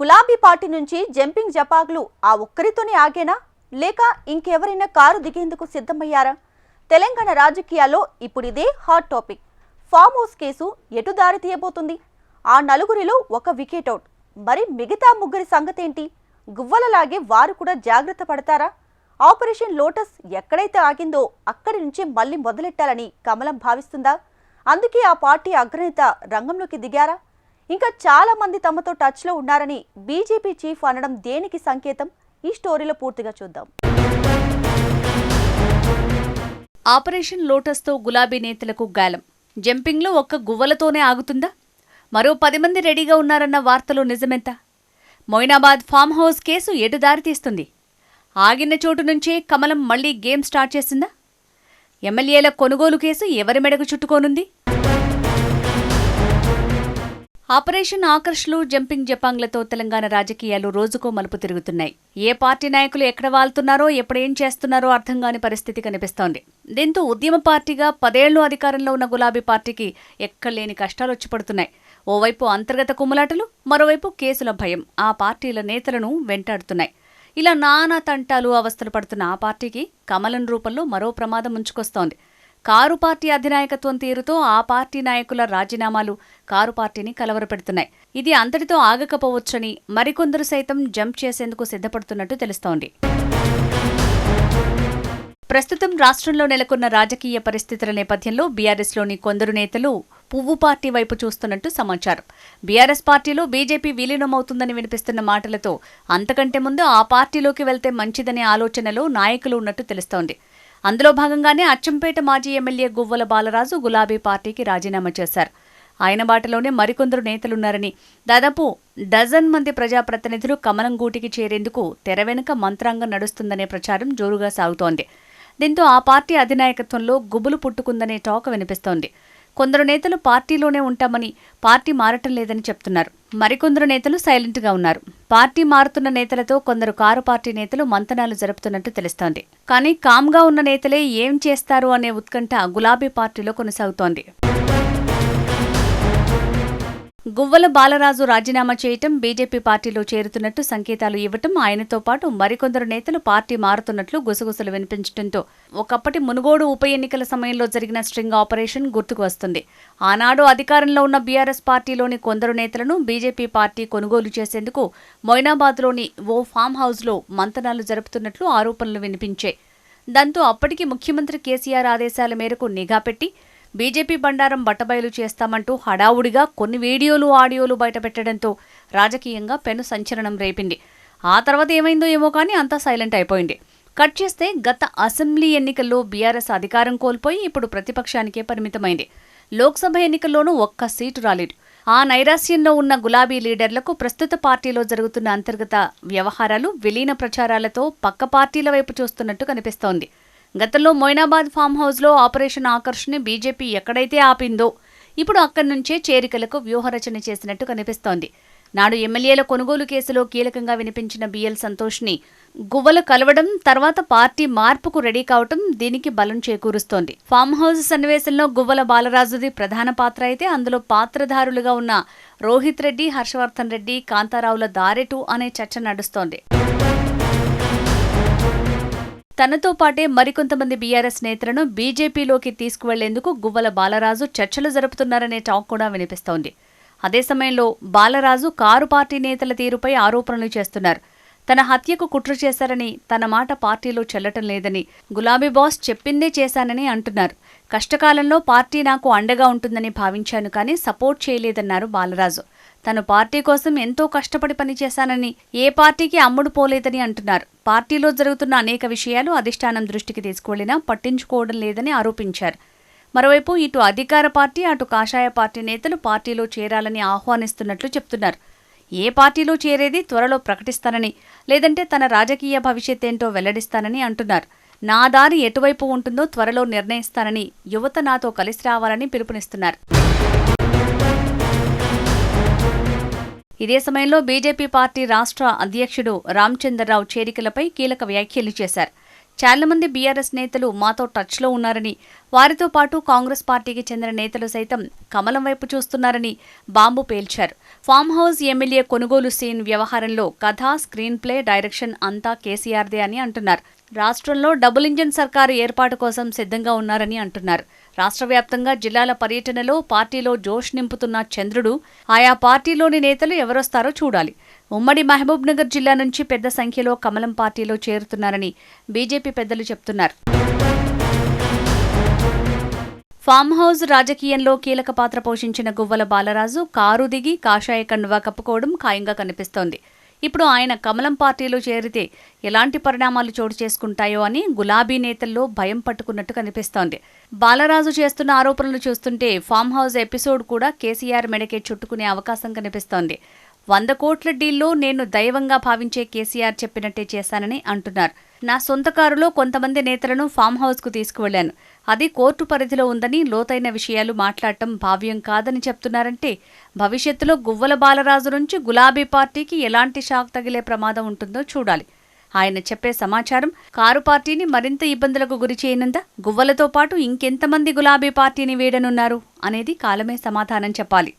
గులాబీ పార్టీ నుంచి జంపింగ్ జపాగ్లు ఆ ఒక్కరితోనే ఆగేనా? లేక ఇంకెవరైనా కారు దిగేందుకు సిద్ధమయ్యారా? తెలంగాణ రాజకీయాల్లో ఇప్పుడు ఇదే hot topic farm house case ఎటు దారి తీయబోతుంది? ఆ నలుగురిలో ఒక వికెట్ అవుట్ మరి మిగతా ముగ్గురి సంగతేంటి? గువ్వలలాగే వారు కూడా జాగ్రత్త పడతారా? ఆపరేషన్ లోటస్ ఎక్కడైతే ఆగిందో అక్కడి నుంచి మళ్ళీ మొదలెట్టాలని కమలం భావిస్తుందా? అందుకే ఆ పార్టీ అగ్రనేత రంగంలోకి దిగారా? ఇంకా చాలా మంది తమతో టచ్లో ఉన్నారని బీజేపీ చీఫ్ అనడం దేనికి సంకేతం? ఈ స్టోరీలో పూర్తిగా చూద్దాం. ఆపరేషన్ లోటస్తో గులాబీ నేతలకు గాలం. జంపింగ్లో ఒక్క గువ్వలతోనే ఆగుతుందా? మరో పది మంది రెడీగా ఉన్నారన్న వార్తలు నిజమెంత? మొయినాబాద్ ఫామ్ హౌస్ కేసు ఎటు దారితీస్తుంది ఆగిన చోటు నుంచే కమలం మళ్ళీ గేమ్ స్టార్ట్ చేసిందా? ఎమ్మెల్యేల కొనుగోలు కేసు ఎవరి మెడకు చుట్టుకోనుంది? ఆపరేషన్ ఆకర్ష్లు జంపింగ్ జపాంగ్లతో తెలంగాణ రాజకీయాలు రోజుకో మలుపు తిరుగుతున్నాయి. ఏ పార్టీ నాయకులు ఎక్కడ వాళ్తున్నారో ఎప్పుడేం చేస్తున్నారో అర్థం కాని పరిస్థితి కనిపిస్తోంది. దీంతో ఉద్యమ పార్టీగా పదేళ్ళు అధికారంలో ఉన్న గులాబీ పార్టీకి ఎక్కలేని కష్టాలు వచ్చి పడుతున్నాయి ఓవైపు అంతర్గత కుమ్ములాటలు మరోవైపు కేసుల భయం. ఆ పార్టీల నేతలను వెంటాడుతున్నాయి. ఇలా నానా తంటాలు అవస్థలు పడుతున్న ఆ పార్టీకి కమలం రూపంలో మరో ప్రమాదం ముంచుకొస్తోంది. కారు పార్టీ అధినాయకత్వం తీరుతో ఆ పార్టీ నాయకుల రాజీనామాలు కారు పార్టీని కలవరపెడుతున్నాయి. ఇది అంతటితో ఆగకపోవచ్చని మరికొందరు సైతం జంప్ చేసేందుకు సిద్ధపడుతున్నట్టు తెలుస్తోంది. ప్రస్తుతం రాష్ట్రంలో నెలకొన్న రాజకీయ పరిస్థితుల నేపథ్యంలో బీఆర్ఎస్లోని కొందరు నేతలు పువ్వు పార్టీ వైపు చూస్తున్నట్టు సమాచారం. బీఆర్ఎస్ పార్టీలో బీజేపీ విలీనమవుతుందని వినిపిస్తున్న మాటలతో అంతకంటే ముందు ఆ పార్టీలోకి వెళ్తే మంచిదనే ఆలోచనలో నాయకులు ఉన్నట్టు తెలుస్తోంది. అందులో భాగంగానే అచ్చంపేట మాజీ ఎమ్మెల్యే గువ్వల బాలరాజు గులాబీ పార్టీకి రాజీనామా చేశారు. ఆయన బాటలోనే మరికొందరు నేతలున్నారని దాదాపు డజన్ మంది ప్రజాప్రతినిధులు కమలం గూటికి చేరేందుకు తెర వెనుక మంత్రాంగం నడుస్తుందనే ప్రచారం జోరుగా సాగుతోంది. దీంతో ఆ పార్టీ అధినాయకత్వంలో గుబులు పుట్టుకుందనే టాక్ వినిపిస్తోంది. కొందరు నేతలు పార్టీలోనే ఉంటామని పార్టీ మారటం లేదని చెప్తున్నారు. మరికొందరు నేతలు సైలెంట్గా ఉన్నారు. పార్టీ మారుతున్న నేతలతో కొందరు కారు పార్టీ నేతలు మంతనాలు జరుపుతున్నట్టు తెలుస్తోంది. కానీ కామ్గా ఉన్న నేతలే ఏం చేస్తారు అనే ఉత్కంఠ గులాబీ పార్టీలో కొనసాగుతోంది. గువ్వల బాలరాజు రాజీనామా చేయటం బీజేపీ పార్టీలో చేరుతున్నట్టు సంకేతాలు ఇవ్వటం ఆయనతో పాటు మరికొందరు నేతలు పార్టీ మారుతున్నట్లు గుసగుసలు వినిపించడంతో ఒకప్పటి మునుగోడు ఉప ఎన్నికల సమయంలో జరిగిన స్ట్రింగ్ ఆపరేషన్ గుర్తుకు వస్తుంది. ఆనాడు అధికారంలో ఉన్న బీఆర్ఎస్ పార్టీలోని కొందరు నేతలను బీజేపీ పార్టీ కొనుగోలు చేసేందుకు మొయినాబాద్లోని ఓ ఫామ్ హౌస్లో మంతనాలు జరుపుతున్నట్లు ఆరోపణలు వినిపించాయి. దాంతో అప్పటికి ముఖ్యమంత్రి కేసీఆర్ ఆదేశాల మేరకు నిఘా పెట్టి బీజేపీ బండారం బట్టబయలు చేస్తామంటూ హడావుడిగా కొన్ని వీడియోలు ఆడియోలు బయటపెట్టడంతో రాజకీయంగా పెను సంచలనం రేపింది. ఆ తర్వాత ఏమైందో ఏమో కానీ అంతా సైలెంట్ అయిపోయింది. కట్ చేస్తే గత అసెంబ్లీ ఎన్నికల్లో బీఆర్ఎస్ అధికారం కోల్పోయి ఇప్పుడు ప్రతిపక్షానికే పరిమితమైంది. లోక్సభ ఎన్నికల్లోనూ ఒక్క సీటు రాలేదు. ఆ నైరాస్యంలో ఉన్న గులాబీ లీడర్లకు ప్రస్తుత పార్టీలో జరుగుతున్న అంతర్గత వ్యవహారాలు విలీన ప్రచారాలతో పక్క పార్టీల వైపు చూస్తున్నట్టు కనిపిస్తోంది. గతంలో మొయినాబాద్ ఫామ్ హౌస్లో ఆపరేషన్ ఆకర్ష్ని బీజేపీ ఎక్కడైతే ఆపిందో ఇప్పుడు అక్కడి నుంచే చేరికలకు వ్యూహరచన చేసినట్టు కనిపిస్తోంది. నాడు ఎమ్మెల్యేల కొనుగోలు కేసులో కీలకంగా వినిపించిన బిఎల్ సంతోష్ని గువ్వలు కలవడం తర్వాత పార్టీ మార్పుకు రెడీ కావటం దీనికి బలం చేకూరుస్తోంది. ఫామ్ హౌస్ సన్నివేశంలో గువ్వల బాలరాజుది ప్రధాన పాత్ర అయితే అందులో పాత్రధారులుగా ఉన్న రోహిత్ రెడ్డి హర్షవర్ధన్ రెడ్డి కాంతారావుల దారెటు అనే చర్చ నడుస్తోంది. తనతో పాటే మరికొంతమంది బీఆర్ఎస్ నేతలను బీజేపీలోకి తీసుకువెళ్ళేందుకు గువ్వల బాలరాజు చర్చలు జరుపుతున్నారనే టాక్ కూడా వినిపిస్తోంది. అదే సమయంలో బాలరాజు కారు పార్టీ నేతల తీరుపై ఆరోపణలు చేస్తున్నారు. తన హత్యకు కుట్ర చేశారని తన మాట పార్టీలో చెల్లటం లేదని గులాబీ బాస్ చెప్పిందే చేశానని అంటున్నారు. కష్టకాలంలో పార్టీ నాకు అండగా ఉంటుందని భావించాను కానీ సపోర్ట్ చేయలేదన్నారు బాలరాజు. తను పార్టీ కోసం ఎంతో కష్టపడి పనిచేశానని ఏ పార్టీకి అమ్ముడు పోలేదని అంటున్నారు. పార్టీలో జరుగుతున్న అనేక విషయాలు అధిష్టానం దృష్టికి తీసుకువెళ్ళినా పట్టించుకోవడం లేదని ఆరోపించారు. మరోవైపు ఇటు అధికార పార్టీ అటు కాషాయ పార్టీ నేతలు పార్టీలో చేరాలని ఆహ్వానిస్తున్నట్లు చెప్తున్నారు. ఏ పార్టీలో చేరేది త్వరలో ప్రకటిస్తానని లేదంటే తన రాజకీయ భవిష్యత్ ఏంటో వెల్లడిస్తానని అంటున్నారు. నా దారి ఎటువైపు ఉంటుందో త్వరలో నిర్ణయిస్తానని యువత నాతో కలిసి రావాలని పిలుపునిస్తున్నారు. ఇదే సమయంలో బీజేపీ పార్టీ రాష్ట్ర అధ్యక్షుడు రామచంద్రరావు చేరికలపై కీలక వ్యాఖ్యలు చేశారు. చాలా మంది బీఆర్ఎస్ నేతలు మాతో టచ్లో ఉన్నారని వారితో పాటు కాంగ్రెస్ పార్టీకి చెందిన నేతలు సైతం కమలం వైపు చూస్తున్నారని బాంబు పేల్చారు. ఫామ్ హౌస్ ఎమ్మెల్యే కొనుగోలు సీన్ వ్యవహారంలో కథ స్క్రీన్ ప్లే డైరెక్షన్ అంతా కేసీఆర్దే అని అంటున్నారు. రాష్ట్రంలో డబుల్ ఇంజిన్ సర్కారు ఏర్పాటు కోసం సిద్ధంగా ఉన్నారని అంటున్నారు. రాష్ట్ర వ్యాప్తంగా జిల్లాల పర్యటనలో పార్టీలో జోష్ నింపుతున్న చంద్రుడు ఆయా పార్టీలోని నేతలు ఎవరొస్తారో చూడాలి. ఉమ్మడి మహబూబ్నగర్ జిల్లా నుంచి పెద్ద సంఖ్యలో కమలం పార్టీలో చేరుతున్నారని బీజేపీ పెద్దలు చెప్తున్నారు. ఫామ్ హౌస్ రాజకీయంలో కీలక పాత్ర పోషించిన గువ్వల బాలరాజు కారు దిగి కాషాయ కండువా కప్పుకోవడం ఖాయంగా కనిపిస్తోంది. ఇప్పుడు ఆయన కమలం పార్టీలో చేరితే ఎలాంటి పరిణామాలు చోటు చేసుకుంటాయో అని గులాబీ నేతల్లో భయం పట్టుకున్నట్టు కనిపిస్తోంది. బాలరాజు చేస్తున్న ఆరోపణలు చూస్తుంటే ఫామ్ హౌస్ ఎపిసోడ్ కూడా కేసీఆర్ మెడకే చుట్టుకునే అవకాశం కనిపిస్తోంది. వంద కోట్ల డీల్లో నేను దైవంగా భావించే కేసీఆర్ చెప్పినట్టే చేశానని అంటున్నారు. నా సొంత కారులో కొంతమంది నేతలను ఫామ్ హౌస్కు తీసుకువెళ్ళాను అది కోర్టు పరిధిలో ఉందని లోతైన విషయాలు మాట్లాడటం భావ్యం కాదని చెప్తున్నారంటే భవిష్యత్తులో గువ్వల బాలరాజు నుంచి గులాబీ పార్టీకి ఎలాంటి షాక్ తగిలే ప్రమాదం ఉంటుందో చూడాలి. ఆయన చెప్పే సమాచారం కారు పార్టీని మరింత ఇబ్బందులకు గురి చేయనుందా? గువ్వలతో పాటు ఇంకెంతమంది గులాబీ పార్టీని వేడనున్నారు? అనేది కాలమే సమాధానం చెప్పాలి.